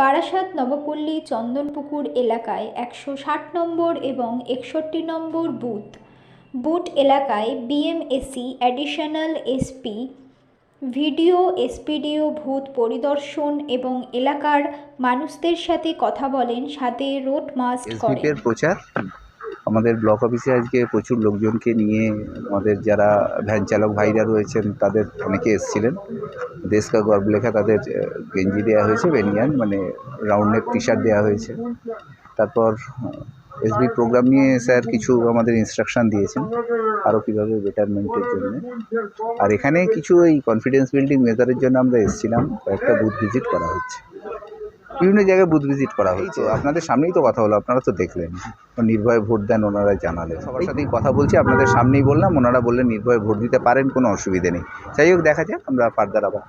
বারাসাত নবপল্লী চন্দনপুকুর এলাকায় একশো ষাট নম্বর এবং একষট্টি নম্বর বুথ। বুট এলাকায় বিএমএসি additional SP BDO SPDO booth পরিদর্শন এবং এলাকার মানুষদের সাথে কথা বলেন সাথে রোড মাস্ক করেন। প্রচার? আমাদের ব্লক অফিসে আজকে প্রচুর লোকজনকে নিয়ে আমাদের যারা ভ্যান চালক ভাইরা রয়েছেন, তাদের অনেকে এসেছিলেন। দেশকা গর্ব লেখা তাদের গেঞ্জি দেওয়া হয়েছে বেনিয়ান মানে রাউন্ড নেক টি শার্ট দেওয়া হয়েছে। তারপর এসবি প্রোগ্রাম নিয়ে স্যার কিছু আমাদের ইনস্ট্রাকশন দিয়েছেন আরও কীভাবে বেটারমেন্টের জন্য। আর এখানে কিছু এই কনফিডেন্স বিল্ডিং মেজারের জন্য আমরা এসেছিলাম, কয়েকটা বুথ ভিজিট করা হচ্ছে। বিভিন্ন জায়গায় বুথ ভিজিট করা হয়েছে। আপনাদের সামনেই তো কথা হলো আপনারা তো দেখলেন। নির্ভয়ে ভোট দেন ওনারা জানালেন। সবার সাথেই কথা বলছি আপনাদের সামনেই বললাম ওনারা বললেন নির্ভয়ে ভোট দিতে পারেন কোনো অসুবিধে নেই। যাই হোক দেখা যাক আমরা ফার্দার আবার